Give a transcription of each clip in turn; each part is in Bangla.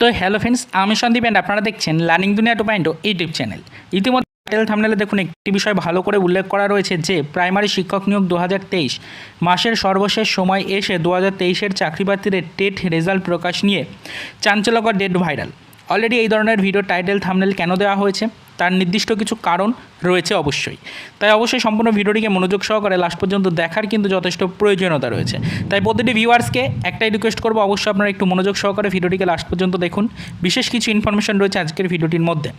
তো হ্যালো ফ্রেন্ডস আমি সন্দীপ অ্যান্ড আপনারা দেখছেন learning Duniya two point YouTube channel ইতিমধ্যে টাইটেল থামনেলে দেখুন, একটি বিষয় ভালো করে উল্লেখ করা রয়েছে যে প্রাইমারি শিক্ষক নিয়োগ দু হাজার তেইশ, মাসের সর্বশেষ সময় এসে দু হাজার তেইশের চাকরিপ্রার্থীদের টেট রেজাল্ট প্রকাশ নিয়ে চাঞ্চল্যকর ডেট ভাইরাল অলরেডি এই ধরনের ভিডিও টাইটেল থামনেল কেন দেওয়া হয়েছে? তার নির্দিষ্ট কিছু কারণ রয়েছে অবশ্যই। তাই অবশ্যই সম্পূর্ণ ভিডিওটিকে মনোযোগ সহকারে লাস্ট পর্যন্ত দেখার কিন্তু যথেষ্ট প্রয়োজনীয়তা রয়েছে। তাই প্রতিটি ভিউয়ার্সকে একটাই রিকোয়েস্ট করব, অবশ্যই আপনারা একটু মনোযোগ সহকারে ভিডিওটিকে লাস্ট পর্যন্ত দেখুন। বিশেষ কিছু ইনফরমেশন রয়েছে আজকের ভিডিওটির মধ্যে।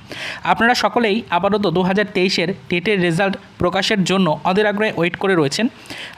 আপনারা সকলেই আপাতত দু হাজার তেইশের টেটের রেজাল্ট প্রকাশের জন্য অধীর আগ্রহে ওয়েট করে রয়েছেন।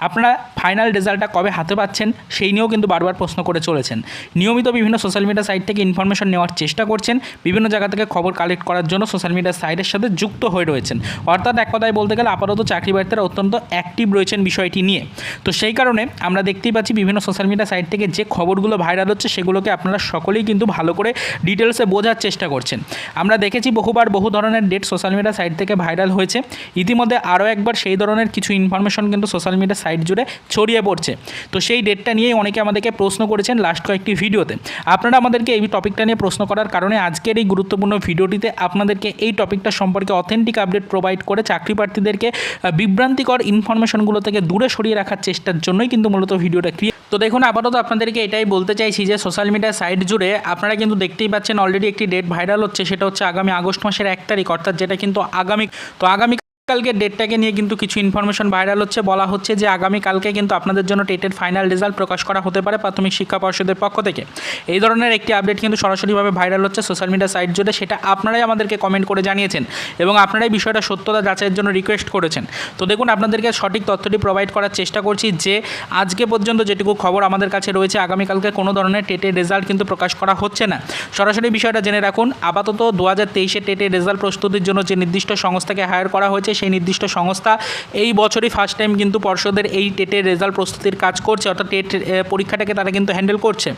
আপনারা ফাইনাল রেজাল্টটা কবে হাতে পাচ্ছেন, সেই নিয়েও কিন্তু বারবার প্রশ্ন করে চলেছেন। নিয়মিত বিভিন্ন সোশ্যাল মিডিয়া সাইট থেকে ইনফরমেশন নেওয়ার চেষ্টা করছেন। বিভিন্ন জায়গা থেকে খবর কালেক্ট করার জন্য সোশ্যাল মিডিয়া সাইটের সাথে যুক্ত হয়ে রয়েছেন। অর্থাৎ এক কথায় বলতে গেলে আপাতত চাকরি প্রার্থীরা অত্যন্ত অ্যাক্টিভ রয়েছেন বিষয়টি নিয়ে। তো সেই কারণে আমরা দেখতেই পাচ্ছি বিভিন্ন সোশ্যাল মিডিয়া সাইট থেকে যে খবরগুলো ভাইরাল হচ্ছে, সেগুলোকে আপনারা সকলেই কিন্তু ভালো করে ডিটেলসে বোঝার চেষ্টা করছেন। আমরা দেখেছি বহুবার বহু ধরনের ডেট সোশ্যাল মিডিয়া সাইট থেকে ভাইরাল হয়েছে। ইতিমধ্যে আরও একবার সেই ধরনের কিছু ইনফরমেশন কিন্তু সোশ্যাল মিডিয়া সাইট জুড়ে ছড়িয়ে পড়ছে। তো সেই ডেটটা নিয়েই অনেকে আমাদেরকে প্রশ্ন করেছেন লাস্ট কয়েকটি ভিডিওতে। আপনারা আমাদেরকে এই টপিকটা নিয়ে প্রশ্ন করার কারণে আজকের এই গুরুত্বপূর্ণ ভিডিওটিতে আপনাদেরকে এই টপিকটা সম্পর্কে অথেন্টিক আপডেট প্রোভাইড করে চাকরি প্রার্থীদেরকে বিভ্রান্তিকর ইনফরমেশনগুলো থেকে দূরে সরিয়ে রাখার চেষ্টার জন্যই কিন্তু মূলত ভিডিওটা ক্রিয়েট তো দেখুন, আপাতত আপনাদেরকে এটাই বলতে চাইছি যে সোশ্যাল মিডিয়া সাইট জুড়ে আপনারা কিন্তু দেখতেই পাচ্ছেন অলরেডি একটি ডেট ভাইরাল হচ্ছে, সেটা হচ্ছে আগামী আগস্ট মাসের এক তারিখ, অর্থাৎ যেটা কিন্তু আগামী তো আগামী কালকে ডেটটাকে নিয়ে কিন্তু কিছু ইনফরমেশন ভাইরাল হচ্ছে। বলা হচ্ছে যে আগামীকালকে কিন্তু আপনাদের জন্য টেটের ফাইনাল রেজাল্ট প্রকাশ করা হতে পারে প্রাথমিক শিক্ষা পর্ষদের পক্ষ থেকে। এই ধরনের একটি আপডেট কিন্তু সরাসরিভাবে ভাইরাল হচ্ছে সোশ্যাল মিডিয়া সাইট জুড়ে। সেটা আপনারাই আমাদেরকে কমেন্ট করে জানিয়েছেন এবং আপনারাই বিষয়টা সত্যতা যাচাইয়ের জন্য রিকোয়েস্ট করেছেন। তো দেখুন, আপনাদেরকে সঠিক তথ্যটি প্রোভাইড করার চেষ্টা করছি যে আজকে পর্যন্ত যেটুকু খবর আমাদের কাছে রয়েছে আগামীকালকে কোনো ধরনের টেটের রেজাল্ট কিন্তু প্রকাশ করা হচ্ছে না। সরাসরি বিষয়টা জেনে রাখুন, আপাতত দু হাজার তেইশে টেটের রেজাল্ট প্রস্তুতির জন্য যে নির্দিষ্ট সংস্থাকে হায়ার করা হয়েছে সেই নির্দিষ্ট সংস্থা। এই বছরই ফার্স্ট টাইম কিন্তু পর্ষদের এই টেটের রেজাল্ট প্রস্তুতির কাজ করছে, অর্থাৎ টেট পরীক্ষাটাকে তারা কিন্তু হ্যান্ডেল করছে।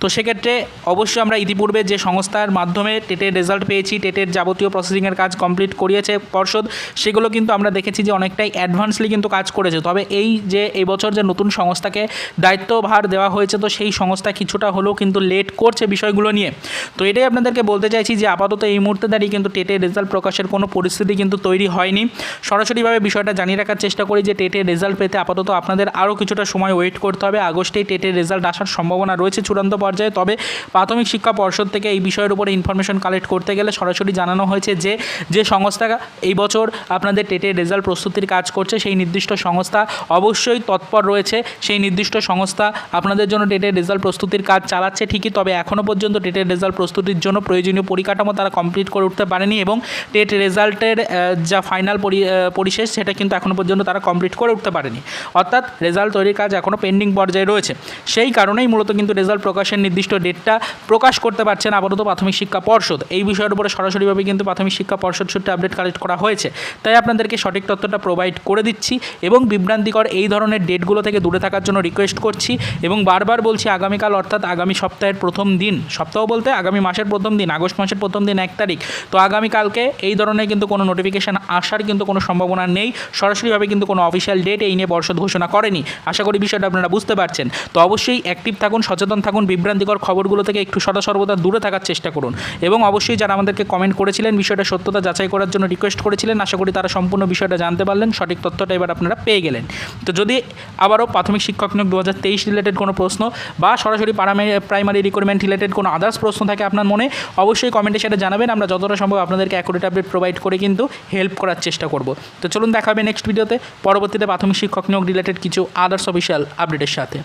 তো সেক্ষেত্রে অবশ্যই আমরা ইতিপূর্বে যে সংস্থার মাধ্যমে টেটের রেজাল্ট পেয়েছি টেটের যাবতীয় প্রসেসিংয়ের কাজ কমপ্লিট করিয়েছে পর্ষদ, সেগুলো কিন্তু আমরা দেখেছি যে অনেকটাই অ্যাডভান্সলি কিন্তু কাজ করেছে। তবে এই যে এই বছর যে নতুন সংস্থাকে দায়িত্বভার দেওয়া হয়েছে, তো সেই সংস্থা কিছুটা হলেও কিন্তু লেট করছে বিষয়গুলো নিয়ে। তো এটাই আপনাদেরকে বলতে চাইছি যে আপাতত এই মুহূর্তে দাঁড়িয়ে কিন্তু টেটের রেজাল্ট প্রকাশের কোনো পরিস্থিতি কিন্তু তৈরি হয়নি। সরাসরিভাবে বিষয়টা জানিয়ে রাখার চেষ্টা করি যে টেটের রেজাল্ট পেতে আপাতত আপনাদের আরও কিছুটা সময় ওয়েট করতে হবে। আগস্টেই টেটের রেজাল্ট আসার সম্ভাবনা রয়েছে চূড়ান্ত পর্যায়ে। তবে প্রাথমিক শিক্ষা পর্ষদ থেকে এই বিষয়ের উপরে ইনফরমেশন কালেক্ট করতে গেলে সরাসরি জানানো হয়েছে যে যে সংস্থা এই বছর আপনাদের টেটের রেজাল্ট প্রস্তুতির কাজ করছে, সেই নির্দিষ্ট সংস্থা অবশ্যই তৎপর রয়েছে। সেই নির্দিষ্ট সংস্থা আপনাদের জন্য টেটের রেজাল্ট প্রস্তুতির কাজ চালাচ্ছে ঠিকই, তবে এখনও পর্যন্ত টেটের রেজাল্ট প্রস্তুতির জন্য প্রয়োজনীয় পরিকাঠামো তারা কমপ্লিট করে উঠতে পারেনি এবং টেট রেজাল্টের যা ফাইনাল পরিশেষ, সেটা কিন্তু এখনও পর্যন্ত তারা কমপ্লিট করে উঠতে পারেনি। অর্থাৎ রেজাল্ট তৈরির কাজ এখনও পেন্ডিং পর্যায়ে রয়েছে। সেই কারণেই মূলত কিন্তু রেজাল্ট প্রকাশের নির্দিষ্ট ডেটটা প্রকাশ করতে পারছে না আপাতত প্রাথমিক শিক্ষা পর্ষদ। এই বিষয়ের উপরে সরাসরিভাবে কিন্তু প্রাথমিক শিক্ষা পর্ষদ সূত্রে আপডেট কালেক্ট করা হয়েছে। তাই আপনাদেরকে সঠিক তথ্যটা প্রোভাইড করে দিচ্ছি এবং বিভ্রান্তিকর এই ধরনের ডেটগুলো থেকে দূরে থাকার জন্য রিকোয়েস্ট করছি এবং বারবার বলছি আগামীকাল, অর্থাৎ আগামী সপ্তাহের প্রথম দিন, সপ্তাহ বলতে আগামী মাসের প্রথম দিন, আগস্ট মাসের প্রথম দিন এক তারিখ। তো আগামীকালকে এই ধরনের কিন্তু কোনো নোটিফিকেশান আসার কিন্তু কোনো সম্ভাবনা নেই। সরাসরিভাবে কিন্তু কোনো অফিসিয়াল ডেট এই নিয়ে পর্ষদ ঘোষণা করেনি। আশা করি বিষয়টা আপনারা বুঝতে পারছেন। তো অবশ্যই অ্যাক্টিভ থাকুন, সচেতন থাকুন, বিভ্রান্তিকর খবরগুলো থেকে একটু সদা সর্বদা দূরে থাকার চেষ্টা করুন। এবং অবশ্যই যারা আমাদেরকে কমেন্ট করেছিলেন, বিষয়টা সত্যতা যাচাই করার জন্য রিকোয়েস্ট করেছিলেন, আশা করি তারা সম্পূর্ণ বিষয়টা জানতে পারলেন, সঠিক তথ্যটা এবার আপনারা পেয়ে গেলেন। তো যদি আবারও প্রাথমিক শিক্ষক নিয়োগ দু হাজার তেইশ রিলেটেড কোনো প্রশ্ন বা সরাসরি প্রাইমারি রিক্রুটমেন্ট রিলেটেড কোনো আদার্স প্রশ্ন থাকে আপনার মনে, অবশ্যই কমেন্টে সেটা জানাবেন। আমরা যতটা সম্ভব আপনাদেরকে অ্যাকুরেট আপডেট প্রোভাইড করে কিন্তু হেল্প করার চেষ্টা করব। তো চলুন দেখা হবে নেক্সট ভিডিওতে পরবর্তীতে প্রাথমিক শিক্ষক নিয়োগ রিলেটেড কিছু আদার্স অফিসিয়াল আপডেটের সাথে।